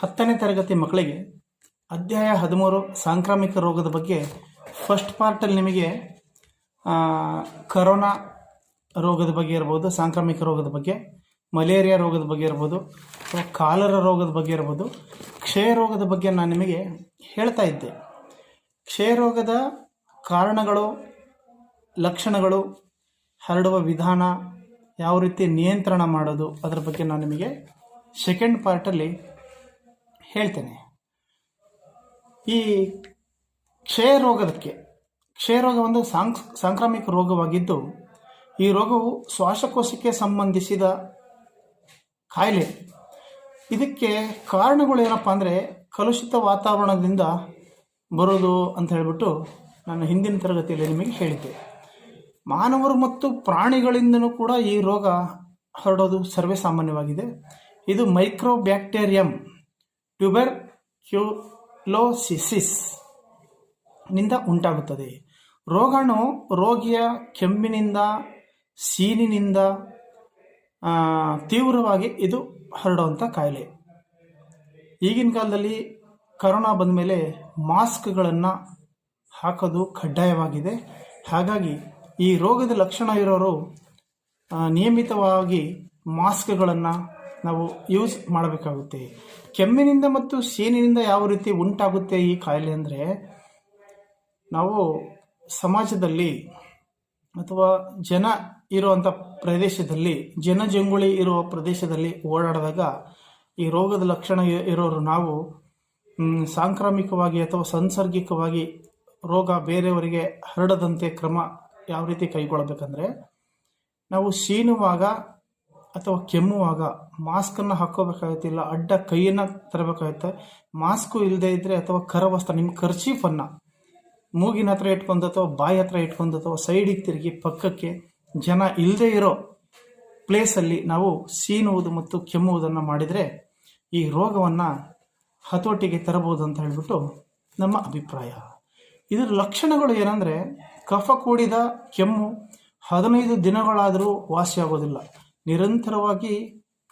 ಹತ್ತನೇ ತರಗತಿ ಮಕ್ಕಳಿಗೆ ಅಧ್ಯಾಯ ಹದಿಮೂರು ಸಾಂಕ್ರಾಮಿಕ ರೋಗದ ಬಗ್ಗೆ ಫಸ್ಟ್ ಪಾರ್ಟಲ್ಲಿ ನಿಮಗೆ ಕರೋನಾ ರೋಗದ ಬಗ್ಗೆ ಇರ್ಬೋದು, ಸಾಂಕ್ರಾಮಿಕ ರೋಗದ ಬಗ್ಗೆ, ಮಲೇರಿಯಾ ರೋಗದ ಬಗ್ಗೆ ಇರ್ಬೋದು, ಅಥವಾ ಕಾಲರ ರೋಗದ ಬಗ್ಗೆ ಇರ್ಬೋದು, ಕ್ಷಯ ರೋಗದ ಬಗ್ಗೆ ನಾನು ನಿಮಗೆ ಹೇಳ್ತಾ ಇದ್ದೆ. ಕ್ಷಯ ರೋಗದ ಕಾರಣಗಳು, ಲಕ್ಷಣಗಳು, ಹರಡುವ ವಿಧಾನ, ಯಾವ ರೀತಿ ನಿಯಂತ್ರಣ ಮಾಡೋದು, ಅದರ ಬಗ್ಗೆ ನಾನು ನಿಮಗೆ ಸೆಕೆಂಡ್ ಪಾರ್ಟಲ್ಲಿ ಹೇಳ್ತೇನೆ. ಈ ಕ್ಷಯ ರೋಗಕ್ಕೆ ಕ್ಷಯ ರೋಗ ಒಂದು ಸಾಂಕ್ ಸಾಂಕ್ರಾಮಿಕ ರೋಗವಾಗಿದ್ದು, ಈ ರೋಗವು ಶ್ವಾಸಕೋಶಕ್ಕೆ ಸಂಬಂಧಿಸಿದ ಕಾಯಿಲೆ. ಇದಕ್ಕೆ ಕಾರಣಗಳು ಏನಪ್ಪ ಅಂದರೆ ಕಲುಷಿತ ವಾತಾವರಣದಿಂದ ಬರೋದು ಅಂತ ಹೇಳಿಬಿಟ್ಟು ನಾನು ಹಿಂದಿನ ತರಗತಿಯಲ್ಲಿ ನಿಮಗೆ ಹೇಳಿದ್ದೆ. ಮಾನವರು ಮತ್ತು ಪ್ರಾಣಿಗಳಿಂದಲೂ ಕೂಡ ಈ ರೋಗ ಹರಡೋದು ಸರ್ವೇ ಸಾಮಾನ್ಯವಾಗಿದೆ. ಇದು ಮೈಕ್ರೋ ಬ್ಯಾಕ್ಟೀರಿಯಂ ಟ್ಯೂಬರ್ ಕ್ಯೂಲೋಸಿಸಿಸ್ನಿಂದ ಉಂಟಾಗುತ್ತದೆ. ರೋಗಾಣು ರೋಗಿಯ ಕೆಮ್ಮಿನಿಂದ, ಸೀನಿನಿಂದ ತೀವ್ರವಾಗಿ ಇದು ಹರಡುವಂಥ ಕಾಯಿಲೆ. ಈಗಿನ ಕಾಲದಲ್ಲಿ ಕರೋನಾ ಬಂದ ಮೇಲೆ ಮಾಸ್ಕ್ಗಳನ್ನು ಹಾಕೋದು ಕಡ್ಡಾಯವಾಗಿದೆ. ಹಾಗಾಗಿ ಈ ರೋಗದ ಲಕ್ಷಣ ಇರೋರು ನಿಯಮಿತವಾಗಿ ಮಾಸ್ಕ್ಗಳನ್ನು ನಾವು ಯೂಸ್ ಮಾಡಬೇಕಾಗುತ್ತೆ. ಕೆಮ್ಮಿನಿಂದ ಮತ್ತು ಸೀನಿನಿಂದ ಯಾವ ರೀತಿ ಉಂಟಾಗುತ್ತೆ ಈ ಕಾಯಿಲೆ ಅಂದರೆ, ನಾವು ಸಮಾಜದಲ್ಲಿ ಅಥವಾ ಜನ ಇರುವಂಥ ಪ್ರದೇಶದಲ್ಲಿ ಜನಜಂಗುಳಿ ಇರುವ ಪ್ರದೇಶದಲ್ಲಿ ಓಡಾಡಿದಾಗ ಈ ರೋಗದ ಲಕ್ಷಣ ಇರೋರು ನಾವು ಸಾಂಕ್ರಾಮಿಕವಾಗಿ ಅಥವಾ ಸಾಂಸರ್ಗಿಕವಾಗಿ ರೋಗ ಬೇರೆಯವರಿಗೆ ಹರಡದಂತೆ ಕ್ರಮ ಯಾವ ರೀತಿ ಕೈಗೊಳ್ಳಬೇಕಂದ್ರೆ, ನಾವು ಸೀನುವಾಗ ಅಥವಾ ಕೆಮ್ಮುವಾಗ ಮಾಸ್ಕನ್ನು ಹಾಕೋಬೇಕಾಗುತ್ತೆ ಇಲ್ಲ ಅಡ್ಡ ಕೈಯನ್ನು ತರಬೇಕಾಗುತ್ತೆ. ಮಾಸ್ಕು ಇಲ್ಲದೆ ಇದ್ದರೆ ಅಥವಾ ಕರವಸ್ತ್ರ ನಿಮ್ಮ ಕರ್ಚೀಫನ್ನು ಮೂಗಿನ ಹತ್ರ ಇಟ್ಕೊಂಡು ಅಥವಾ ಬಾಯಿ ಹತ್ರ ಇಟ್ಕೊಂಡು ಅಥವಾ ಸೈಡಿಗೆ ತಿರುಗಿ ಪಕ್ಕಕ್ಕೆ ಜನ ಇಲ್ಲದೆ ಇರೋ ಪ್ಲೇಸಲ್ಲಿ ನಾವು ಸೀನುವುದು ಮತ್ತು ಕೆಮ್ಮುವುದನ್ನು ಮಾಡಿದರೆ ಈ ರೋಗವನ್ನು ಹತೋಟಿಗೆ ತರಬಹುದು ಅಂತ ಹೇಳಿಬಿಟ್ಟು ನಮ್ಮ ಅಭಿಪ್ರಾಯ. ಇದರ ಲಕ್ಷಣಗಳು ಏನಂದರೆ, ಕಫ ಕೂಡಿದ ಕೆಮ್ಮು ಹದಿನೈದು ದಿನಗಳಾದರೂ ವಾಸಿಯಾಗೋದಿಲ್ಲ. ನಿರಂತರವಾಗಿ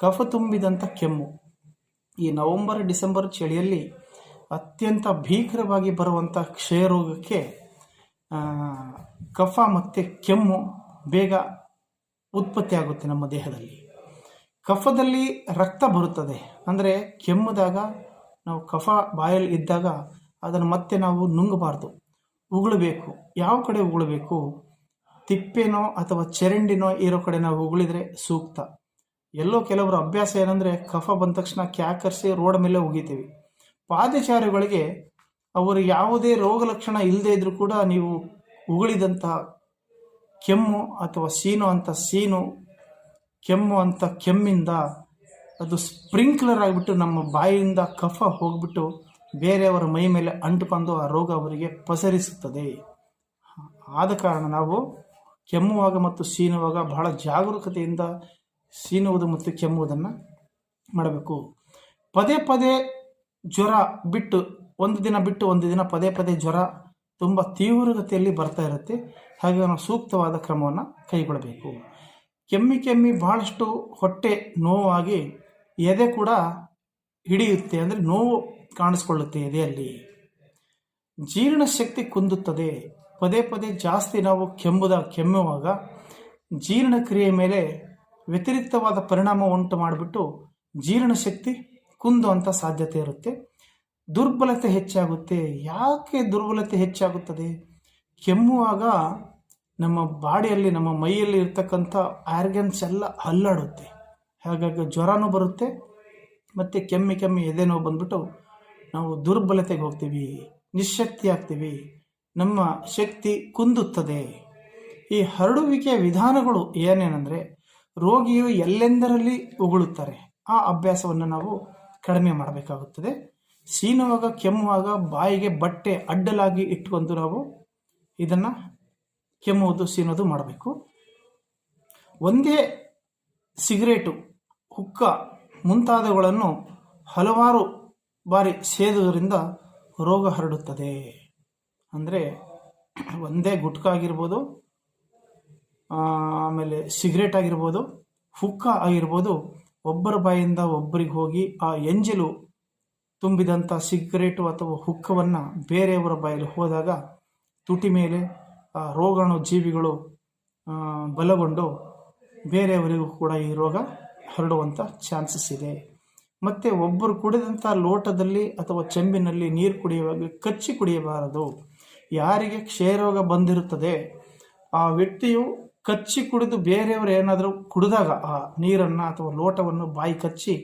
ಕಫ ತುಂಬಿದಂಥ ಕೆಮ್ಮು. ಈ ನವೆಂಬರ್, ಡಿಸೆಂಬರ್ ಚಳಿಯಲ್ಲಿ ಅತ್ಯಂತ ಭೀಕರವಾಗಿ ಬರುವಂಥ ಕ್ಷಯರೋಗಕ್ಕೆ ಕಫ ಮತ್ತು ಕೆಮ್ಮು ಬೇಗ ಉತ್ಪತ್ತಿ ಆಗುತ್ತೆ ನಮ್ಮ ದೇಹದಲ್ಲಿ. ಕಫದಲ್ಲಿ ರಕ್ತ ಬರುತ್ತದೆ. ಅಂದರೆ ಕೆಮ್ಮದಾಗ ನಾವು ಕಫ ಬಾಯಲ್ಲಿ ಇದ್ದಾಗ ಅದನ್ನು ಮತ್ತೆ ನಾವು ನುಂಗಬಾರ್ದು. ಉಗುಳಬೇಕು. ಯಾವ ಕಡೆ ಉಗುಳಬೇಕು? ತಿಪ್ಪೆನೋ ಅಥವಾ ಚರಂಡಿನೋ ಇರೋ ಕಡೆ ನಾವು ಉಗುಳಿದ್ರೆ ಸೂಕ್ತ. ಎಲ್ಲೋ ಕೆಲವರು ಅಭ್ಯಾಸ ಏನಂದರೆ ಕಫ ಬಂದ ತಕ್ಷಣ ಕ್ಯಾಕರ್ಸಿ ರೋಡ್ ಮೇಲೆ ಉಗಿತೀವಿ. ಪಾದಚಾರಿಗಳಿಗೆ ಅವರು ಯಾವುದೇ ರೋಗ ಲಕ್ಷಣ ಇಲ್ಲದೇ ಇದ್ದರೂ ಕೂಡ ನೀವು ಉಗುಳಿದಂಥ ಕೆಮ್ಮು ಅಥವಾ ಸೀನು ಅಂತ ಸೀನು, ಕೆಮ್ಮು ಅಂತ ಕೆಮ್ಮಿಂದ ಅದು ಸ್ಪ್ರಿಂಕ್ಲರ್ ಆಗಿಬಿಟ್ಟು ನಮ್ಮ ಬಾಯಿಯಿಂದ ಕಫ ಹೋಗ್ಬಿಟ್ಟು ಬೇರೆಯವರ ಮೈ ಮೇಲೆ ಅಂಟುಕೊಂಡು ಆ ರೋಗ ಅವರಿಗೆ ಪಸರಿಸುತ್ತದೆ. ಆದ ಕಾರಣ ನಾವು ಕೆಮ್ಮುವಾಗ ಮತ್ತು ಸೀನುವಾಗ ಬಹಳ ಜಾಗರೂಕತೆಯಿಂದ ಸೀನುವುದು ಮತ್ತು ಕೆಮ್ಮುವುದನ್ನು ಮಾಡಬೇಕು. ಪದೇ ಪದೇ ಜ್ವರ ಬಿಟ್ಟು, ಒಂದು ದಿನ ಬಿಟ್ಟು ಒಂದು ದಿನ ಪದೇ ಪದೇ ಜ್ವರ ತುಂಬ ತೀವ್ರಗತಿಯಲ್ಲಿ ಬರ್ತಾ ಇರುತ್ತೆ. ಹಾಗೆ ನಾವು ಸೂಕ್ತವಾದ ಕ್ರಮವನ್ನು ಕೈಗೊಳ್ಳಬೇಕು. ಕೆಮ್ಮಿ ಕೆಮ್ಮಿ ಬಹಳಷ್ಟು ಹೊಟ್ಟೆ ನೋವಾಗಿ ಎದೆ ಕೂಡ ಹಿಡಿಯುತ್ತೆ. ಅಂದರೆ ನೋವು ಕಾಣಿಸ್ಕೊಳ್ಳುತ್ತೆ ಎದೆಯಲ್ಲಿ. ಜೀರ್ಣಶಕ್ತಿ ಕುಂದುತ್ತದೆ. ಪದೇ ಪದೇ ಜಾಸ್ತಿ ನಾವು ಕೆಮ್ಮುದ, ಕೆಮ್ಮುವಾಗ ಜೀರ್ಣಕ್ರಿಯೆ ಮೇಲೆ ವ್ಯತಿರಿಕ್ತವಾದ ಪರಿಣಾಮ ಉಂಟು ಮಾಡಿಬಿಟ್ಟು ಜೀರ್ಣಶಕ್ತಿ ಕುಂದುವಂಥ ಸಾಧ್ಯತೆ ಇರುತ್ತೆ. ದುರ್ಬಲತೆ ಹೆಚ್ಚಾಗುತ್ತೆ. ಯಾಕೆ ದುರ್ಬಲತೆ ಹೆಚ್ಚಾಗುತ್ತದೆ? ಕೆಮ್ಮುವಾಗ ನಮ್ಮ ಬಾಡಿಯಲ್ಲಿ, ನಮ್ಮ ಮೈಯಲ್ಲಿ ಇರ್ತಕ್ಕಂಥ ಆರ್ಗನ್ಸ್ ಎಲ್ಲ ಅಲ್ಲಾಡುತ್ತೆ. ಹಾಗಾಗಿ ಜ್ವರನೂ ಬರುತ್ತೆ, ಮತ್ತು ಕೆಮ್ಮಿ ಕೆಮ್ಮಿ ಎದೆನೋ ಬಂದ್ಬಿಟ್ಟು ನಾವು ದುರ್ಬಲತೆಗೆ ಹೋಗ್ತೀವಿ, ನಿಶಕ್ತಿ ಆಗ್ತೀವಿ. ನಮ್ಮ ಶಕ್ತಿ ಕುಂದುತ್ತದೆ. ಈ ಹರಡುವಿಕೆಯ ವಿಧಾನಗಳು ಏನೇನೆಂದರೆ, ರೋಗಿಯು ಎಲ್ಲೆಂದರಲ್ಲಿ ಉಗುಳುತ್ತಾರೆ, ಆ ಅಭ್ಯಾಸವನ್ನು ನಾವು ಕಡಿಮೆ ಮಾಡಬೇಕಾಗುತ್ತದೆ. ಸೀನುವಾಗ, ಕೆಮ್ಮುವಾಗ ಬಾಯಿಗೆ ಬಟ್ಟೆ ಅಡ್ಡಲಾಗಿ ಇಟ್ಕೊಂಡು ನಾವು ಇದನ್ನು ಕೆಮ್ಮುವುದು ಸೀನೋದು ಮಾಡಬೇಕು. ಒಂದೇ ಸಿಗರೇಟು, ಹುಕ್ಕ ಮುಂತಾದವುಗಳನ್ನು ಹಲವಾರು ಬಾರಿ ಸೇದುವುದರಿಂದ ರೋಗ ಹರಡುತ್ತದೆ. ಅಂದರೆ ಒಂದೇ ಗುಟ್ಕ ಆಗಿರ್ಬೋದು ಆಮೇಲೆ ಸಿಗರೇಟ್ ಆಗಿರ್ಬೋದು, ಹುಕ್ಕ ಆಗಿರ್ಬೋದು, ಒಬ್ಬರ ಬಾಯಿಂದ ಒಬ್ಬರಿಗೆ ಹೋಗಿ ಆ ಎಂಜಲು ತುಂಬಿದಂಥ ಸಿಗರೇಟು ಅಥವಾ ಹುಕ್ಕವನ್ನು ಬೇರೆಯವರ ಬಾಯಲ್ಲಿ ಹೋದಾಗ ತುಟಿ ಮೇಲೆ ಆ ರೋಗಾಣು ಜೀವಿಗಳು ಬಲಗೊಂಡು ಬೇರೆಯವರಿಗೂ ಕೂಡ ಈ ರೋಗ ಹರಡುವಂಥ ಚಾನ್ಸಸ್ ಇದೆ. ಮತ್ತು ಒಬ್ಬರು ಕುಡಿದಂಥ ಲೋಟದಲ್ಲಿ ಅಥವಾ ಚೆಂಬಿನಲ್ಲಿ ನೀರು ಕುಡಿಯುವಾಗ ಕಚ್ಚಿ ಕುಡಿಯಬಾರದು. ಯಾರಿಗೆ ಕ್ಷಯರೋಗ ಬಂದಿರುತ್ತದೆ, ಆ ವ್ಯಕ್ತಿಯು ಕಚ್ಚಿ ಕುಡಿದು ಬೇರೆಯವರು ಏನಾದರೂ ಕುಡಿದಾಗ ಆ ನೀರನ್ನು ಅಥವಾ ಲೋಟವನ್ನು ಬಾಯಿ ಕಚ್ಚಿ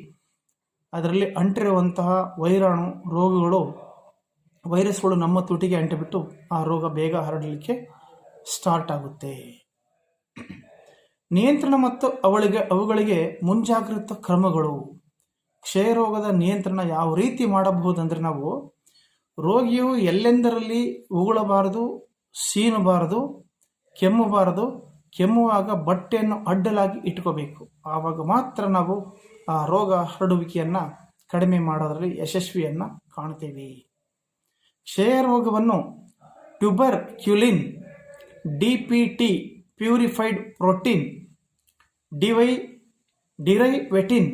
ಅದರಲ್ಲಿ ಅಂಟಿರುವಂತಹ ವೈರಾಣು ರೋಗಗಳು ವೈರಸ್ಗಳು ನಮ್ಮ ತುಟಿಗೆ ಅಂಟಿಬಿಟ್ಟು ಆ ರೋಗ ಬೇಗ ಹರಡಲಿಕ್ಕೆ ಸ್ಟಾರ್ಟ್ ಆಗುತ್ತೆ. ನಿಯಂತ್ರಣ ಮತ್ತು ಅವಳಿಗೆ, ಅವುಗಳಿಗೆ ಮುಂಜಾಗ್ರತಾ ಕ್ರಮಗಳು. ಕ್ಷಯರೋಗದ ನಿಯಂತ್ರಣ ಯಾವ ರೀತಿ ಮಾಡಬಹುದಂದರೆ ನಾವು ರೋಗಿಯು ಎಲ್ಲೆಂದರಲ್ಲಿ ಉಗುಳಬಾರದು, ಸೀನಬಾರದು, ಕೆಮ್ಮಬಾರದು, ಕೆಮ್ಮುವಾಗ ಬಟ್ಟೆಯನ್ನು ಅಡ್ಡಲಾಗಿ ಇಟ್ಕೋಬೇಕು. ಆವಾಗ ಮಾತ್ರ ನಾವು ಆ ರೋಗ ಹರಡುವಿಕೆಯನ್ನು ಕಡಿಮೆ ಮಾಡೋದರಲ್ಲಿ ಯಶಸ್ವಿಯನ್ನು ಕಾಣ್ತೇವೆ. ಕ್ಷಯರೋಗವನ್ನು tuberculin D P T, purified protein, D Y, ಡಿರೈವೆಟಿನ್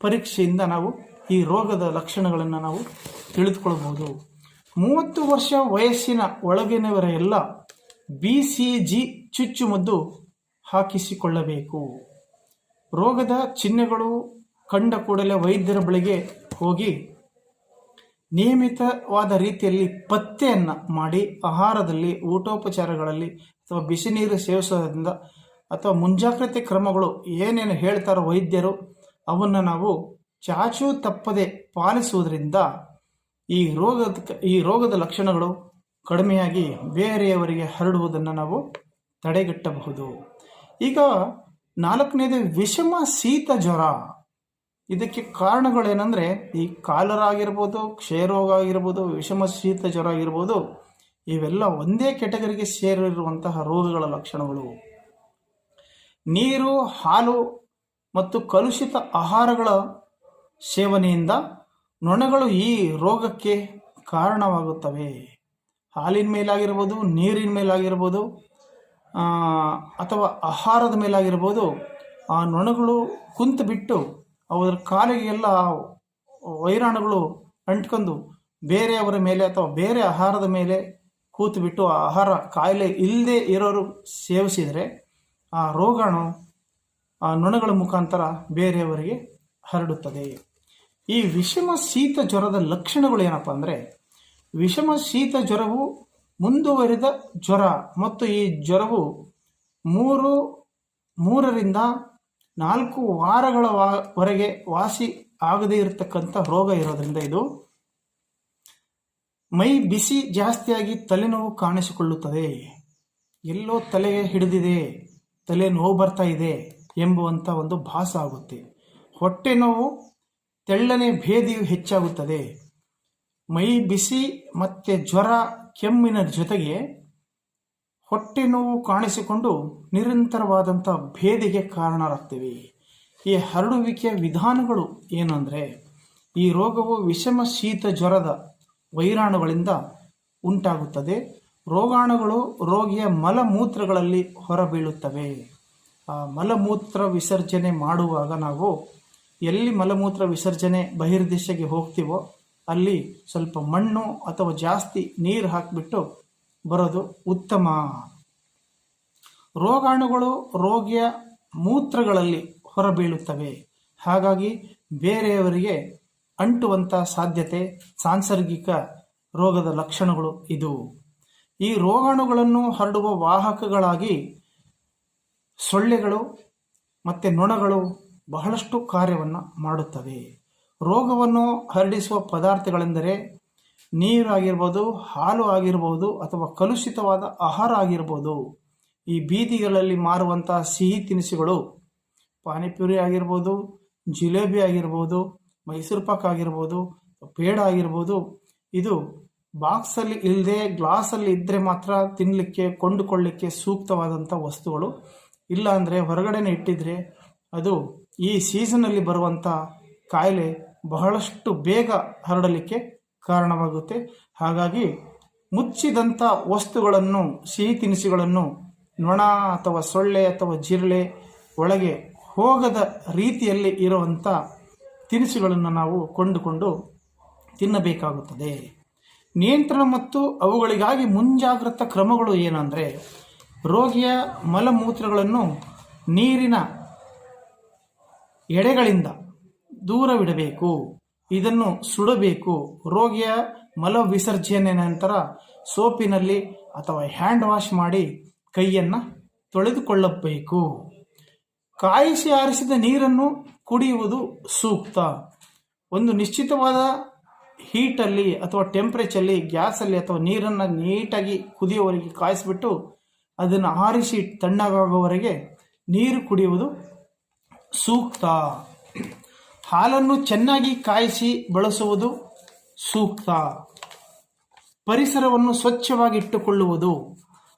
ಪರೀಕ್ಷೆಯಿಂದ ನಾವು ಈ ರೋಗದ ಲಕ್ಷಣಗಳನ್ನು ನಾವು ತಿಳಿದುಕೊಳ್ಬೋದು ಮೂವತ್ತು ವರ್ಷ ವಯಸ್ಸಿನ ಒಳಗಿನವರೆಲ್ಲ ಬಿ ಸಿ ಜಿ ಚುಚ್ಚುಮದ್ದು ಹಾಕಿಸಿಕೊಳ್ಳಬೇಕು. ರೋಗದ ಚಿಹ್ನೆಗಳು ಕಂಡ ಕೂಡಲೇ ವೈದ್ಯರ ಬಳಿಗೆ ಹೋಗಿ ನಿಯಮಿತವಾದ ರೀತಿಯಲ್ಲಿ ಪತ್ತೆಯನ್ನು ಮಾಡಿ ಆಹಾರದಲ್ಲಿ, ಊಟೋಪಚಾರಗಳಲ್ಲಿ ಅಥವಾ ಬಿಸಿ ನೀರು ಸೇವಿಸೋದ್ರಿಂದ ಅಥವಾ ಮುಂಜಾಗ್ರತೆ ಕ್ರಮಗಳು ಏನೇನು ಹೇಳ್ತಾರೋ ವೈದ್ಯರು, ಅವನ್ನು ನಾವು ಚಾಚೂ ತಪ್ಪದೆ ಪಾಲಿಸುವುದರಿಂದ ಈ ರೋಗದ ಈ ರೋಗದ ಲಕ್ಷಣಗಳು ಕಡಿಮೆಯಾಗಿ ಬೇರೆಯವರಿಗೆ ಹರಡುವುದನ್ನು ನಾವು ತಡೆಗಟ್ಟಬಹುದು. ಈಗ ನಾಲ್ಕನೇದು ವಿಷಮ ಶೀತ ಜ್ವರ. ಇದಕ್ಕೆ ಕಾರಣಗಳೇನೆಂದರೆ ಈ ಕಾಲರ ಆಗಿರ್ಬೋದು ಕ್ಷಯರೋಗ ಆಗಿರ್ಬೋದು, ವಿಷಮ ಶೀತ ಜ್ವರ ಆಗಿರ್ಬೋದು, ಇವೆಲ್ಲ ಒಂದೇ ಕೆಟಗರಿಗೆ ಸೇರಿರುವಂತಹ ರೋಗಗಳ ಲಕ್ಷಣಗಳು. ನೀರು, ಹಾಲು ಮತ್ತು ಕಲುಷಿತ ಆಹಾರಗಳ ಸೇವನೆಯಿಂದ ನೊಣಗಳು ಈ ರೋಗಕ್ಕೆ ಕಾರಣವಾಗುತ್ತವೆ. ಹಾಲಿನ ಮೇಲಾಗಿರ್ಬೋದು, ನೀರಿನ ಮೇಲಾಗಿರ್ಬೋದು ಅಥವಾ ಆಹಾರದ ಮೇಲಾಗಿರ್ಬೋದು, ಆ ನೊಣಗಳು ಕುಂತು ಬಿಟ್ಟು ಅವರ ಕಾಲಿಗೆಲ್ಲ ವೈರಾಣುಗಳು ಅಂಟ್ಕೊಂಡು ಬೇರೆಯವರ ಮೇಲೆ ಅಥವಾ ಬೇರೆ ಆಹಾರದ ಮೇಲೆ ಕೂತುಬಿಟ್ಟು ಆ ಆಹಾರ ಕಾಯಿಲೆ ಇಲ್ಲದೆ ಇರೋರು ಸೇವಿಸಿದರೆ ಆ ರೋಗಾಣು ಆ ನೊಣಗಳ ಮುಖಾಂತರ ಬೇರೆಯವರಿಗೆ ಹರಡುತ್ತದೆ. ಈ ವಿಷಮ ಶೀತ ಜ್ವರದ ಲಕ್ಷಣಗಳು ಏನಪ್ಪ ಅಂದರೆ ವಿಷಮ ಶೀತ ಜ್ವರವು ಮುಂದುವರಿದ ಜ್ವರ ಮತ್ತು ಈ ಜ್ವರವು ಮೂರು, ಮೂರರಿಂದ ನಾಲ್ಕು ವಾರಗಳ ವರೆಗೆ ವಾಸಿ ಆಗದೇ ಇರತಕ್ಕಂಥ ರೋಗ ಇರೋದ್ರಿಂದ ಇದು ಮೈ ಬಿಸಿ ಜಾಸ್ತಿಯಾಗಿ ತಲೆನೋವು ಕಾಣಿಸಿಕೊಳ್ಳುತ್ತದೆ. ಎಲ್ಲೋ ತಲೆಗೆ ಹಿಡಿದಿದೆ, ತಲೆ ನೋವು ಬರ್ತಾ ಇದೆ ಎಂಬುವಂಥ ಒಂದು ಭಾಸ ಆಗುತ್ತೆ. ಹೊಟ್ಟೆ ನೋವು ತೆಳ್ಳನೆ ಭೇದಿಯು ಹೆಚ್ಚಾಗುತ್ತದೆ. ಮೈ ಬಿಸಿ ಮತ್ತು ಜ್ವರ ಕೆಮ್ಮಿನ ಜೊತೆಗೆ ಹೊಟ್ಟೆ ನೋವು ಕಾಣಿಸಿಕೊಂಡು ನಿರಂತರವಾದಂಥ ಭೇದಿಗೆ ಕಾರಣರಾಗ್ತೇವೆ. ಈ ಹರಡುವಿಕೆಯ ವಿಧಾನಗಳು ಏನಂದರೆ ಈ ರೋಗವು ವಿಷಮ ಶೀತ ಜ್ವರದ ವೈರಾಣುಗಳಿಂದ ಉಂಟಾಗುತ್ತದೆ. ರೋಗಾಣುಗಳು ರೋಗಿಯ ಮಲಮೂತ್ರಗಳಲ್ಲಿ ಹೊರಬೀಳುತ್ತವೆ. ಆ ಮಲಮೂತ್ರ ವಿಸರ್ಜನೆ ಮಾಡುವಾಗ ನಾವು ಎಲ್ಲಿ ಮಲಮೂತ್ರ ವಿಸರ್ಜನೆ ಬಹಿರ್ದಿಶೆಗೆ ಹೋಗ್ತೀವೋ ಅಲ್ಲಿ ಸ್ವಲ್ಪ ಮಣ್ಣು ಅಥವಾ ಜಾಸ್ತಿ ನೀರು ಹಾಕಿಬಿಟ್ಟು ಬರೋದು ಉತ್ತಮ. ರೋಗಾಣುಗಳು ರೋಗಿಯ ಮೂತ್ರಗಳಲ್ಲಿ ಹೊರಬೀಳುತ್ತವೆ. ಹಾಗಾಗಿ ಬೇರೆಯವರಿಗೆ ಅಂಟುವಂಥ ಸಾಧ್ಯತೆ ಸಾಂಸರ್ಗಿಕ ರೋಗದ ಲಕ್ಷಣಗಳು ಇದು. ಈ ರೋಗಾಣುಗಳನ್ನು ಹರಡುವ ವಾಹಕಗಳಾಗಿ ಸೊಳ್ಳೆಗಳು ಮತ್ತು ನೊಣಗಳು ಬಹಳಷ್ಟು ಕಾರ್ಯವನ್ನು ಮಾಡುತ್ತವೆ ರೋಗವನ್ನು ಹರಡಿಸುವ ಪದಾರ್ಥಗಳೆಂದರೆ ನೀರಾಗಿರ್ಬೋದು ಹಾಲು ಆಗಿರ್ಬೋದು ಅಥವಾ ಕಲುಷಿತವಾದ ಆಹಾರ ಆಗಿರ್ಬೋದು. ಈ ಬೀದಿಗಳಲ್ಲಿ ಮಾರುವಂಥ ಸಿಹಿ ತಿನಿಸುಗಳು ಪಾನಿಪುರಿ ಆಗಿರ್ಬೋದು, ಜಿಲೇಬಿ ಆಗಿರ್ಬೋದು, ಮೈಸೂರು ಪಾಕ್ ಆಗಿರ್ಬೋದು, ಪೇಡ ಆಗಿರ್ಬೋದು. ಇದು ಬಾಕ್ಸಲ್ಲಿ ಇಲ್ಲದೆ ಗ್ಲಾಸಲ್ಲಿ ಇದ್ದರೆ ಮಾತ್ರ ತಿನ್ನಲಿಕ್ಕೆ ಕೊಂಡುಕೊಳ್ಳಲಿಕ್ಕೆ ಸೂಕ್ತವಾದಂಥ ವಸ್ತುಗಳು. ಇಲ್ಲ ಅಂದರೆ ಹೊರಗಡೆನೆ ಇಟ್ಟಿದ್ರೆ ಅದು ಈ ಸೀಸನಲ್ಲಿ ಬರುವಂಥ ಕಾಯಿಲೆ ಬಹಳಷ್ಟು ಬೇಗ ಹರಡಲಿಕ್ಕೆ ಕಾರಣವಾಗುತ್ತೆ. ಹಾಗಾಗಿ ಮುಚ್ಚಿದಂಥ ವಸ್ತುಗಳನ್ನು, ಸಿಹಿ ತಿನಿಸುಗಳನ್ನು, ನೊಣ ಅಥವಾ ಸೊಳ್ಳೆ ಅಥವಾ ಜಿರಳೆ ಒಳಗೆ ಹೋಗದ ರೀತಿಯಲ್ಲಿ ಇರುವಂಥ ತಿನಿಸುಗಳನ್ನು ನಾವು ಕೊಂಡುಕೊಂಡು ತಿನ್ನಬೇಕಾಗುತ್ತದೆ. ನಿಯಂತ್ರಣ ಮತ್ತು ಅವುಗಳಿಗಾಗಿ ಮುಂಜಾಗ್ರತಾ ಕ್ರಮಗಳು ಏನಂದರೆ, ರೋಗಿಯ ಮಲಮೂತ್ರಗಳನ್ನು ನೀರಿನ ಎಡೆಗಳಿಂದ ದೂರವಿಡಬೇಕು. ಇದನ್ನು ಸುಡಬೇಕು. ರೋಗಿಯ ಮಲ ವಿಸರ್ಜನೆ ನಂತರ ಸೋಪಿನಲ್ಲಿ ಅಥವಾ ಹ್ಯಾಂಡ್ ವಾಶ್ ಮಾಡಿ ಕೈಯನ್ನು ತೊಳೆದುಕೊಳ್ಳಬೇಕು. ಕಾಯಿಸಿ ಆರಿಸಿದ ನೀರನ್ನು ಕುಡಿಯುವುದು ಸೂಕ್ತ. ಒಂದು ನಿಶ್ಚಿತವಾದ ಹೀಟಲ್ಲಿ ಅಥವಾ ಟೆಂಪ್ರೇಚಲ್ಲಿ ಗ್ಯಾಸಲ್ಲಿ ಅಥವಾ ನೀರನ್ನು ನೀಟಾಗಿ ಕುದಿಯುವವರೆಗೆ ಕಾಯಿಸಿಬಿಟ್ಟು ಅದನ್ನು ಆರಿಸಿ ತಣ್ಣಗಾಗುವವರೆಗೆ ನೀರು ಕುಡಿಯುವುದು ಸೂಕ್ತ. ಹಾಲನ್ನು ಚೆನ್ನಾಗಿ ಕಾಯಿಸಿ ಬಳಸುವುದು ಸೂಕ್ತ. ಪರಿಸರವನ್ನು ಸ್ವಚ್ಛವಾಗಿ ಇಟ್ಟುಕೊಳ್ಳುವುದು.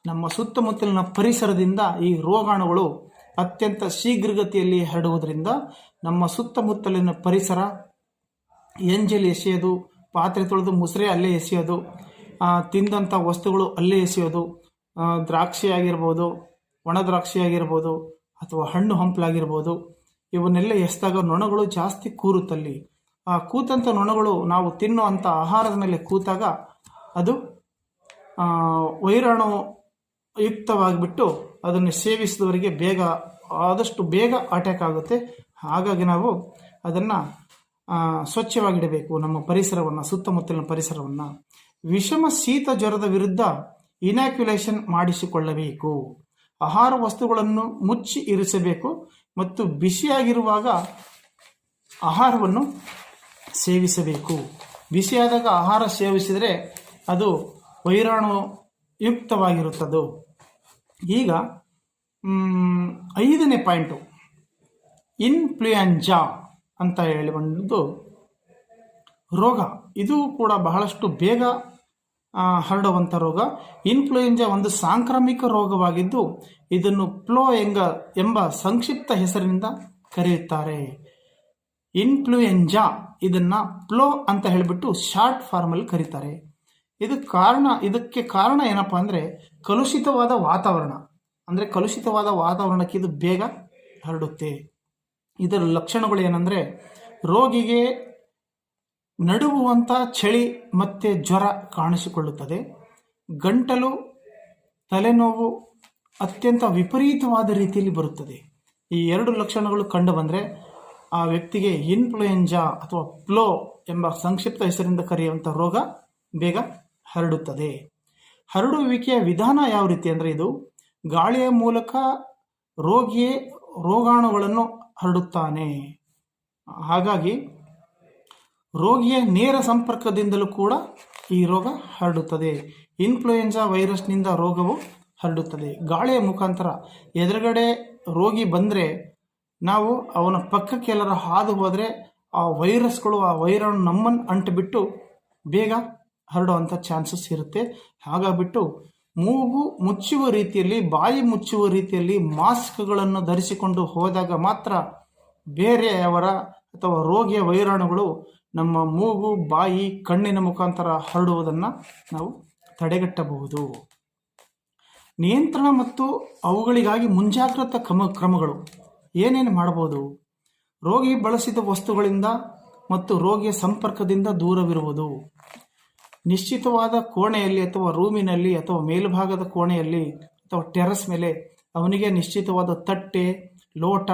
ನಮ್ಮ ಸುತ್ತಮುತ್ತಲಿನ ಪರಿಸರದಿಂದ ಈ ರೋಗಾಣುಗಳು ಅತ್ಯಂತ ಶೀಘ್ರಗತಿಯಲ್ಲಿ ಹರಡುವುದರಿಂದ ನಮ್ಮ ಸುತ್ತಮುತ್ತಲಿನ ಪರಿಸರ ಎಂಜಲ್ ಎಸೆಯೋದು, ಪಾತ್ರೆ ತೊಳೆದು ಮುಸ್ರೆ ಅಲ್ಲೇ ಎಸೆಯೋದು ತಿಂದಂಥ ವಸ್ತುಗಳು ಅಲ್ಲೇ ಎಸೆಯೋದು ದ್ರಾಕ್ಷಿ ಆಗಿರ್ಬೋದು ಒಣ ದ್ರಾಕ್ಷಿ ಆಗಿರ್ಬೋದು ಅಥವಾ ಹಣ್ಣು ಹಂಪಲಾಗಿರ್ಬೋದು ಇವನ್ನೆಲ್ಲ ಎಸ್ದಾಗ ನೊಣಗಳು ಜಾಸ್ತಿ ಕೂರುತ್ತಲ್ಲಿ. ಆ ಕೂತಂಥ ನೊಣಗಳು ನಾವು ತಿನ್ನುವಂಥ ಆಹಾರದ ಮೇಲೆ ಕೂತಾಗ ಅದು ವೈರಾಣು ಯುಕ್ತವಾಗಿಬಿಟ್ಟು ಅದನ್ನು ಸೇವಿಸಿದವರಿಗೆ ಬೇಗ, ಆದಷ್ಟು ಬೇಗ ಅಟ್ಯಾಕ್ ಆಗುತ್ತೆ. ಹಾಗಾಗಿ ನಾವು ಅದನ್ನು ಸ್ವಚ್ಛವಾಗಿಡಬೇಕು ನಮ್ಮ ಪರಿಸರವನ್ನು, ಸುತ್ತಮುತ್ತಲಿನ ಪರಿಸರವನ್ನು. ವಿಷಮ ಶೀತ ಜ್ವರದ ವಿರುದ್ಧ ಇನಾಕ್ಯುಲೇಷನ್ ಮಾಡಿಸಿಕೊಳ್ಳಬೇಕು. ಆಹಾರ ವಸ್ತುಗಳನ್ನು ಮುಚ್ಚಿ ಇರಿಸಬೇಕು. ಮತ್ತು ಬಿಸಿಯಾಗಿರುವಾಗ ಆಹಾರವನ್ನು ಸೇವಿಸಬೇಕು. ಬಿಸಿಯಾದಾಗ ಆಹಾರ ಸೇವಿಸಿದರೆ ಅದು ವೈರಾಣು ಯುಕ್ತವಾಗಿರುತ್ತದು ಈಗ ಐದನೇ ಪಾಯಿಂಟು. ಇನ್ಫ್ಲುಯೆಂಜಾ ಅಂತ ಹೇಳಿ ಬಂದು ರೋಗ. ಇದು ಕೂಡ ಬಹಳಷ್ಟು ಬೇಗ ಹರಡುವಂಥ ರೋಗ. ಇನ್ಫ್ಲೂಯೆಂಜಾ ಒಂದು ಸಾಂಕ್ರಾಮಿಕ ರೋಗವಾಗಿದ್ದು ಇದನ್ನು ಪ್ಲೋ ಎಂಗ, ಎಂಬ ಸಂಕ್ಷಿಪ್ತ ಹೆಸರಿನಿಂದ ಕರೆಯುತ್ತಾರೆ. ಇನ್ಫ್ಲೂಯೆಂಜಾ ಇದನ್ನ ಪ್ಲೋ ಅಂತ ಹೇಳಿಬಿಟ್ಟು ಶಾರ್ಟ್ ಫಾರ್ಮಲ್ಲಿ ಕರೀತಾರೆ. ಇದು ಕಾರಣ, ಇದಕ್ಕೆ ಕಾರಣ ಏನಪ್ಪ ಅಂದರೆ ಕಲುಷಿತವಾದ ವಾತಾವರಣ. ಅಂದರೆ ಕಲುಷಿತವಾದ ವಾತಾವರಣಕ್ಕೆ ಇದು ಬೇಗ ಹರಡುತ್ತೆ. ಇದರ ಲಕ್ಷಣಗಳು ಏನಂದರೆ ರೋಗಿಗೆ ನಡುಗುವಂಥ ಚಳಿ ಮತ್ತು ಜ್ವರ ಕಾಣಿಸಿಕೊಳ್ಳುತ್ತದೆ. ಗಂಟಲು, ತಲೆನೋವು ಅತ್ಯಂತ ವಿಪರೀತವಾದ ರೀತಿಯಲ್ಲಿ ಬರುತ್ತದೆ. ಈ ಎರಡು ಲಕ್ಷಣಗಳು ಕಂಡು ಬಂದರೆ ಆ ವ್ಯಕ್ತಿಗೆ ಇನ್ಫ್ಲೂಯೆಂಜಾ ಅಥವಾ ಪ್ಲೋ ಎಂಬ ಸಂಕ್ಷಿಪ್ತ ಹೆಸರಿಂದ ಕರೆಯುವಂಥ ರೋಗ ಬೇಗ ಹರಡುತ್ತದೆ. ಹರಡುವಿಕೆಯ ವಿಧಾನ ಯಾವ ರೀತಿ ಅಂದರೆ ಇದು, ಗಾಳಿಯ ಮೂಲಕ ರೋಗಿಯೇ ರೋಗಾಣುಗಳನ್ನು ಹರಡುತ್ತಾನೆ. ಹಾಗಾಗಿ ರೋಗಿಯ ನೇರ ಸಂಪರ್ಕದಿಂದಲೂ ಕೂಡ ಈ ರೋಗ ಹರಡುತ್ತದೆ. ಇನ್ಫ್ಲೂಯೆನ್ಸಾ ವೈರಸ್ನಿಂದ ರೋಗವು ಹರಡುತ್ತದೆ. ಗಾಳಿಯ ಮುಖಾಂತರ ಎದುರುಗಡೆ ರೋಗಿ ಬಂದರೆ ನಾವು ಅವನ ಪಕ್ಕಕ್ಕೆ ಎಲ್ಲರ ಹಾದು ಹೋದರೆ ಆ ವೈರಸ್ಗಳು, ಆ ವೈರಾಣು ನಮ್ಮನ್ನು ಅಂಟುಬಿಟ್ಟು ಬೇಗ ಹರಡುವಂಥ ಚಾನ್ಸಸ್ ಇರುತ್ತೆ. ಹಾಗಾಗಿಬಿಟ್ಟು ಮೂಗು ಮುಚ್ಚುವ ರೀತಿಯಲ್ಲಿ, ಬಾಯಿ ಮುಚ್ಚುವ ರೀತಿಯಲ್ಲಿ ಮಾಸ್ಕ್ಗಳನ್ನು ಧರಿಸಿಕೊಂಡು ಹೋದಾಗ ಮಾತ್ರ ಬೇರೆಯವರ ಅಥವಾ ರೋಗಿಯ ವೈರಾಣುಗಳು ನಮ್ಮ ಮೂಗು, ಬಾಯಿ, ಕಣ್ಣಿನ ಮುಖಾಂತರ ಹರಡುವುದನ್ನು ನಾವು ತಡೆಗಟ್ಟಬಹುದು. ನಿಯಂತ್ರಣ ಮತ್ತು ಅವುಗಳಿಗಾಗಿ ಮುಂಜಾಗ್ರತಾ ಕ್ರಮ, ಕ್ರಮಗಳು ಏನೇನು ಮಾಡಬಹುದು? ರೋಗಿ ಬಳಸಿದ ವಸ್ತುಗಳಿಂದ ಮತ್ತು ರೋಗಿಯ ಸಂಪರ್ಕದಿಂದ ದೂರವಿರುವುದು. ನಿಶ್ಚಿತವಾದ ಕೋಣೆಯಲ್ಲಿ ಅಥವಾ ರೂಮಿನಲ್ಲಿ ಅಥವಾ ಮೇಲ್ಭಾಗದ ಕೋಣೆಯಲ್ಲಿ ಅಥವಾ ಟೆರಸ್ ಮೇಲೆ ಅವನಿಗೆ ನಿಶ್ಚಿತವಾದ ತಟ್ಟೆ, ಲೋಟ,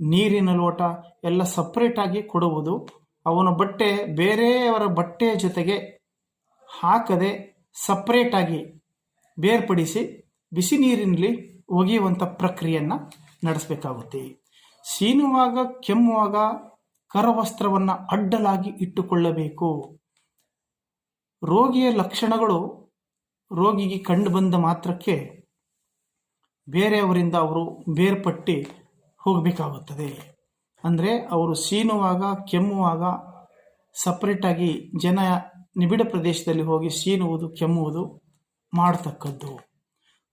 ನೀರಿನ ಲೋಟ ಎಲ್ಲ ಸಪ್ರೇಟಾಗಿ ಕೊಡುವುದು ಅವನ ಬಟ್ಟೆ ಬೇರೆಯವರ ಬಟ್ಟೆಯ ಜೊತೆಗೆ ಹಾಕದೆ ಸಪ್ರೇಟಾಗಿ ಬೇರ್ಪಡಿಸಿ ಬಿಸಿ ನೀರಿನಲ್ಲಿ ಒಗೆಯುವಂಥ ಪ್ರಕ್ರಿಯೆಯನ್ನು ನಡೆಸಬೇಕಾಗುತ್ತೆ. ಸೀನುವಾಗ, ಕೆಮ್ಮುವಾಗ ಕರವಸ್ತ್ರವನ್ನು ಅಡ್ಡಲಾಗಿ ಇಟ್ಟುಕೊಳ್ಳಬೇಕು. ರೋಗಿಯ ಲಕ್ಷಣಗಳು ರೋಗಿಗೆ ಕಂಡುಬಂದ ಮಾತ್ರಕ್ಕೆ ಬೇರೆಯವರಿಂದ ಅವರು ಬೇರ್ಪಟ್ಟು ಹೋಗಬೇಕಾಗುತ್ತದೆ. ಅಂದರೆ ಅವರು ಸೀನುವಾಗ, ಕೆಮ್ಮುವಾಗ ಸಪ್ರೇಟಾಗಿ ಜನ ನಿಬಿಡ ಪ್ರದೇಶದಲ್ಲಿ ಹೋಗಿ ಸೀನುವುದು, ಕೆಮ್ಮುವುದು ಮಾಡತಕ್ಕದ್ದು.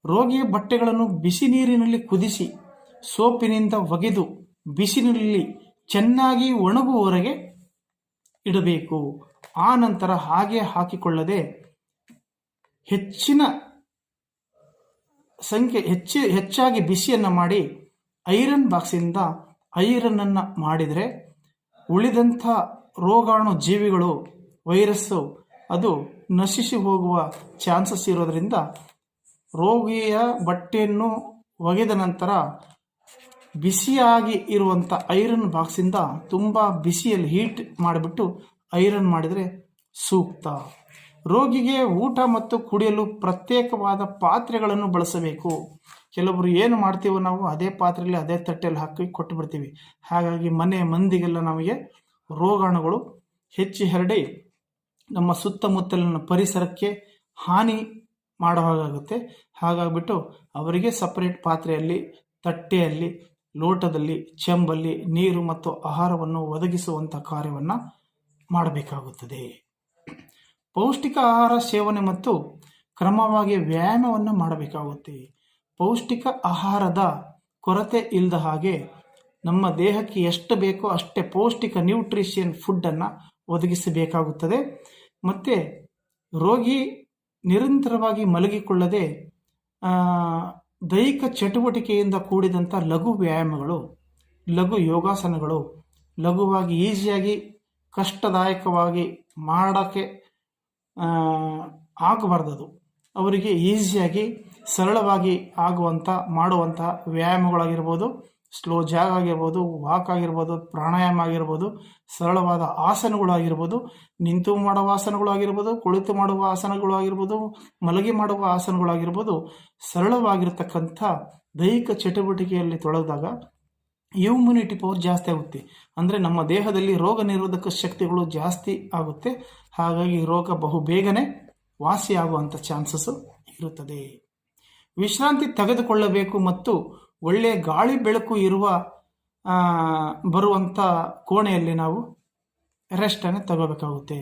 ರೋಗಿಯ ಬಟ್ಟೆಗಳನ್ನು ಬಿಸಿ ನೀರಿನಲ್ಲಿ ಕುದಿಸಿ, ಸೋಪಿನಿಂದ ಒಗೆದು ಬಿಸಿನಲ್ಲಿ ಚೆನ್ನಾಗಿ ಒಣಗುವವರೆಗೆ ಇಡಬೇಕು. ಆ ನಂತರ ಹಾಗೆ ಹಾಕಿಕೊಳ್ಳದೆ ಹೆಚ್ಚಿನ ಸಂಖ್ಯೆ, ಹೆಚ್ಚು, ಹೆಚ್ಚಾಗಿ ಬಿಸಿಯನ್ನು ಮಾಡಿ ಐರನ್ ಬಾಕ್ಸಿಂದ ಐರನ್ನನ್ನು ಮಾಡಿದರೆ ಉಳಿದಂಥ ರೋಗಾಣು ಜೀವಿಗಳು, ವೈರಸ್ಸು, ಅದು ನಶಿಸಿ ಹೋಗುವ ಚಾನ್ಸಸ್ ಇರೋದರಿಂದ ರೋಗಿಯ ಬಟ್ಟೆಯನ್ನು ಒಗೆದ ನಂತರ ಬಿಸಿಯಾಗಿ ಇರುವಂಥ ಐರನ್ ಬಾಕ್ಸಿಂದ ತುಂಬ ಬಿಸಿಯಲ್ಲಿ ಹೀಟ್ ಮಾಡಿಬಿಟ್ಟು ಐರನ್ ಮಾಡಿದರೆ ಸೂಕ್ತ. ರೋಗಿಗೆ ಊಟ ಮತ್ತು ಕುಡಿಯಲು ಪ್ರತ್ಯೇಕವಾದ ಪಾತ್ರೆಗಳನ್ನು ಬಳಸಬೇಕು. ಕೆಲವರು ಏನು ಮಾಡ್ತೀವೋ ನಾವು ಅದೇ ಪಾತ್ರೆಯಲ್ಲಿ ಅದೇ ತಟ್ಟೆಯಲ್ಲಿ ಹಾಕಿ ಕೊಟ್ಟು ಬಿಡ್ತೀವಿ. ಹಾಗಾಗಿ ಮನೆ ಮಂದಿಗೆಲ್ಲ ನಮಗೆ ರೋಗಾಣುಗಳು ಹೆಚ್ಚು ಹರಡಿ ನಮ್ಮ ಸುತ್ತಮುತ್ತಲಿನ ಪರಿಸರಕ್ಕೆ ಹಾನಿ ಮಾಡೋ ಹಾಗಾಗುತ್ತೆ. ಹಾಗಾಗ್ಬಿಟ್ಟು ಅವರಿಗೆ ಸಪರೇಟ್ ಪಾತ್ರೆಯಲ್ಲಿ, ತಟ್ಟೆಯಲ್ಲಿ, ಲೋಟದಲ್ಲಿ, ಚೆಂಬಲ್ಲಿ ನೀರು ಮತ್ತು ಆಹಾರವನ್ನು ಒದಗಿಸುವಂಥ ಕಾರ್ಯವನ್ನು ಮಾಡಬೇಕಾಗುತ್ತದೆ. ಪೌಷ್ಟಿಕ ಆಹಾರ ಸೇವನೆ ಮತ್ತು ಕ್ರಮವಾಗಿ ವ್ಯಾಯಾಮವನ್ನು ಮಾಡಬೇಕಾಗುತ್ತೆ. ಪೌಷ್ಟಿಕ ಆಹಾರದ ಕೊರತೆ ಇಲ್ಲದ ಹಾಗೆ ನಮ್ಮ ದೇಹಕ್ಕೆ ಎಷ್ಟು ಬೇಕೋ ಅಷ್ಟೇ ಪೌಷ್ಟಿಕ ನ್ಯೂಟ್ರಿಷಿಯನ್ ಫುಡ್ಡನ್ನು ಒದಗಿಸಬೇಕಾಗುತ್ತದೆ. ಮತ್ತು ರೋಗಿ ನಿರಂತರವಾಗಿ ಮಲಗಿಕೊಳ್ಳದೆ ದೈಹಿಕ ಚಟುವಟಿಕೆಯಿಂದ ಕೂಡಿದಂಥ ಲಘು ವ್ಯಾಯಾಮಗಳು, ಲಘು ಯೋಗಾಸನಗಳು ಲಘುವಾಗಿ ಈಸಿಯಾಗಿ ಕಷ್ಟದಾಯಕವಾಗಿ ಮಾಡೋಕ್ಕೆ ಆಗಬಾರ್ದದು. ಅವರಿಗೆ ಈಸಿಯಾಗಿ ಸರಳವಾಗಿ ಆಗುವಂಥ ಮಾಡುವಂಥ ವ್ಯಾಯಾಮಗಳಾಗಿರ್ಬೋದು ಸ್ಲೋ ಜಾಗ್ ಆಗಿರ್ಬೋದು ವಾಕ್ ಆಗಿರ್ಬೋದು, ಪ್ರಾಣಾಯಾಮ ಆಗಿರ್ಬೋದು, ಸರಳವಾದ ಆಸನಗಳಾಗಿರ್ಬೋದು, ನಿಂತು ಮಾಡುವ ಆಸನಗಳಾಗಿರ್ಬೋದು, ಕುಳಿತು ಮಾಡುವ ಆಸನಗಳು ಆಗಿರ್ಬೋದು ಮಲಗಿ ಮಾಡುವ ಆಸನಗಳಾಗಿರ್ಬೋದು, ಸರಳವಾಗಿರ್ತಕ್ಕಂಥ ದೈಹಿಕ ಚಟುವಟಿಕೆಯಲ್ಲಿ ತೊಳೆದಾಗ ಇಮ್ಯುನಿಟಿ ಪವರ್ ಜಾಸ್ತಿ ಆಗುತ್ತೆ. ಅಂದರೆ ನಮ್ಮ ದೇಹದಲ್ಲಿ ರೋಗ ನಿರೋಧಕ ಶಕ್ತಿಗಳು ಜಾಸ್ತಿ ಆಗುತ್ತೆ. ಹಾಗಾಗಿ ರೋಗ ಬಹು ಬೇಗನೆ ವಾಸಿಯಾಗುವಂಥ ಚಾನ್ಸಸ್ಸು ಇರುತ್ತದೆ. ವಿಶ್ರಾಂತಿ ತೆಗೆದುಕೊಳ್ಳಬೇಕು ಮತ್ತು ಒಳ್ಳೆಯ ಗಾಳಿ ಬೆಳಕು ಇರುವ ಬರುವಂಥ ಕೋಣೆಯಲ್ಲಿ ನಾವು ರೆಸ್ಟನ್ನು ತಗೋಬೇಕಾಗುತ್ತೆ.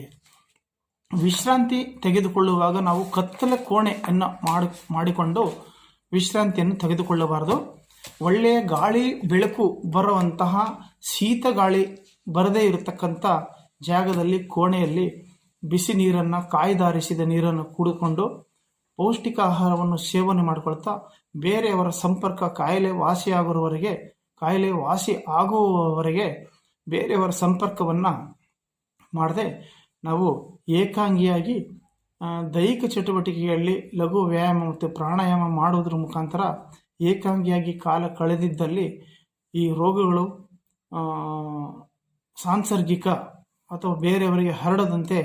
ವಿಶ್ರಾಂತಿ ತೆಗೆದುಕೊಳ್ಳುವಾಗ ನಾವು ಕತ್ತಲ ಕೋಣೆಯನ್ನು ಮಾಡಿ, ಮಾಡಿಕೊಂಡು ವಿಶ್ರಾಂತಿಯನ್ನು ತೆಗೆದುಕೊಳ್ಳಬಾರದು. ಒಳ್ಳೆಯ ಗಾಳಿ ಬೆಳಕು ಬರುವಂತಹ ಶೀತ ಗಾಳಿ ಬರದೇ ಇರತಕ್ಕಂಥ ಜಾಗದಲ್ಲಿ ಕೋಣೆಯಲ್ಲಿ ಬಿಸಿ ನೀರನ್ನು ಕಾಯ್ದಾರಿಸಿದ ನೀರನ್ನು ಕುಡಿಕೊಂಡು ಪೌಷ್ಟಿಕ ಆಹಾರವನ್ನು ಸೇವನೆ ಮಾಡಿಕೊಳ್ತಾ ಬೇರೆಯವರ ಸಂಪರ್ಕ ಕಾಯಿಲೆ ವಾಸಿಯಾಗುವವರೆಗೆ, ಕಾಯಿಲೆ ವಾಸಿ ಆಗುವವರೆಗೆ ಬೇರೆಯವರ ಸಂಪರ್ಕವನ್ನು ಮಾಡದೆ ನಾವು ಏಕಾಂಗಿಯಾಗಿ ದೈಹಿಕ ಚಟುವಟಿಕೆಯಲ್ಲಿ ಲಘು ವ್ಯಾಯಾಮ ಮತ್ತು ಪ್ರಾಣಾಯಾಮ ಮಾಡುವುದರ ಮುಖಾಂತರ ಏಕಾಂಗಿಯಾಗಿ ಕಾಲ ಕಳೆದಿದ್ದಲ್ಲಿ ಈ ರೋಗಗಳು ಸಾಂಸರ್ಗಿಕ ಅಥವಾ ಬೇರೆಯವರಿಗೆ ಹರಡದಂತೆ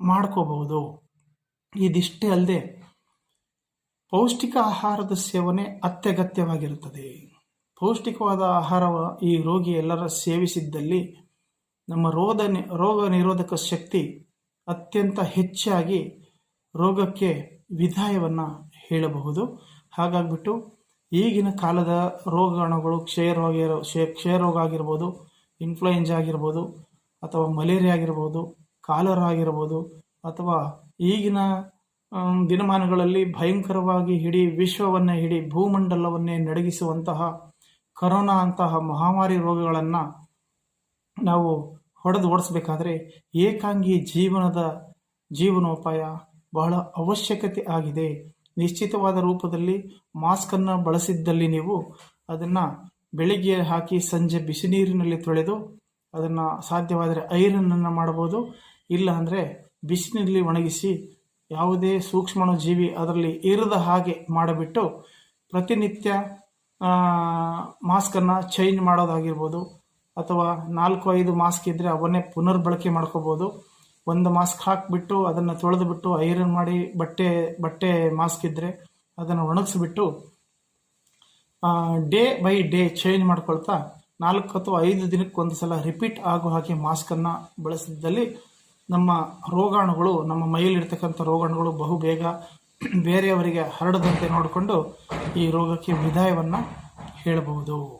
ಮಾಡ್ಕೋಬಹುದು. ಇದಿಷ್ಟೇ ಅಲ್ಲದೆ ಪೌಷ್ಟಿಕ ಆಹಾರದ ಸೇವನೆ ಅತ್ಯಗತ್ಯವಾಗಿರುತ್ತದೆ. ಪೌಷ್ಟಿಕವಾದ ಆಹಾರವ ಈ ರೋಗಿ ಎಲ್ಲರ ಸೇವಿಸಿದ್ದಲ್ಲಿ ನಮ್ಮ ರೋಗ ರೋಗ ನಿರೋಧಕ ಶಕ್ತಿ ಅತ್ಯಂತ ಹೆಚ್ಚಾಗಿ ರೋಗಕ್ಕೆ ವಿದಾಯವನ್ನು ಹೇಳಬಹುದು. ಹಾಗಾಗ್ಬಿಟ್ಟು ಈಗಿನ ಕಾಲದ ರೋಗಾಣುಗಳು ಕ್ಷಯರೋಗ ಇರೋ- ಕ್ಷಯ ರೋಗ ಆಗಿರ್ಬೋದು, ಇನ್ಫ್ಲೂಯೆಂಜಾ ಆಗಿರ್ಬೋದು, ಅಥವಾ ಮಲೇರಿಯಾ ಆಗಿರ್ಬೋದು, ಕಾಲರ ಆಗಿರ್ಬೋದು, ಅಥವಾ ಈಗಿನ ದಿನಮಾನಗಳಲ್ಲಿ ಭಯಂಕರವಾಗಿ ಹಿಡಿ ವಿಶ್ವವನ್ನೇ ಹಿಡಿ ಭೂಮಂಡಲವನ್ನೇ ನಡಗಿಸುವಂತಹ ಕರೋನಾ ಅಂತಹ ಮಹಾಮಾರಿ ರೋಗಗಳನ್ನು ನಾವು ಹೊಡೆದು ಓಡಿಸ್ಬೇಕಾದ್ರೆ ಏಕಾಂಗಿ ಜೀವನದ ಜೀವನೋಪಾಯ ಬಹಳ ಅವಶ್ಯಕತೆ ಆಗಿದೆ. ನಿಶ್ಚಿತವಾದ ರೂಪದಲ್ಲಿ ಮಾಸ್ಕನ್ನು ಬಳಸಿದ್ದಲ್ಲಿ ನೀವು ಅದನ್ನು ಬೆಳಿಗ್ಗೆ ಹಾಕಿ ಸಂಜೆ ಬಿಸಿ ನೀರಿನಲ್ಲಿ ತೊಳೆದು ಅದನ್ನು ಸಾಧ್ಯವಾದರೆ ಐರನ್ನನ್ನು ಮಾಡಬಹುದು. ಇಲ್ಲ ಅಂದರೆ ಬಿಸಿನಲ್ಲಿ ಒಣಗಿಸಿ ಯಾವುದೇ ಸೂಕ್ಷ್ಮಾಣು ಜೀವಿ ಅದರಲ್ಲಿ ಇರದ ಹಾಗೆ ಮಾಡಿಬಿಟ್ಟು ಪ್ರತಿನಿತ್ಯ ಮಾಸ್ಕನ್ನು ಚೇಂಜ್ ಮಾಡೋದಾಗಿರ್ಬೋದು ಅಥವಾ ನಾಲ್ಕು, ಐದು ಮಾಸ್ಕ್ ಇದ್ದರೆ ಅವನ್ನೇ ಪುನರ್ಬಳಕೆ ಮಾಡ್ಕೋಬೋದು. ಒಂದು ಮಾಸ್ಕ್ ಹಾಕಿಬಿಟ್ಟು ಅದನ್ನು ತೊಳೆದುಬಿಟ್ಟು ಐರನ್ ಮಾಡಿ ಬಟ್ಟೆ ಬಟ್ಟೆ ಮಾಸ್ಕ್ ಇದ್ದರೆ ಅದನ್ನು ಒಣಗಿಸ್ಬಿಟ್ಟು ಡೇ ಬೈ ಡೇ ಚೇಂಜ್ ಮಾಡ್ಕೊಳ್ತಾ ನಾಲ್ಕು ಅಥವಾ ಐದು ದಿನಕ್ಕೆ ಒಂದು ಸಲ ರಿಪೀಟ್ ಆಗೋ ಹಾಗೆ ಮಾಸ್ಕನ್ನು ಬಳಸಿದ್ದಲ್ಲಿ ನಮ್ಮ ರೋಗಾಣುಗಳು ನಮ್ಮ ಮೈಯಲ್ಲಿರ್ತಕ್ಕಂಥ ರೋಗಾಣುಗಳು ಬಹು ಬೇಗ ಬೇರೆಯವರಿಗೆ ಹರಡದಂತೆ ನೋಡಿಕೊಂಡು ಈ ರೋಗಕ್ಕೆ ವಿದಾಯವನ್ನು ಹೇಳಬಹುದು.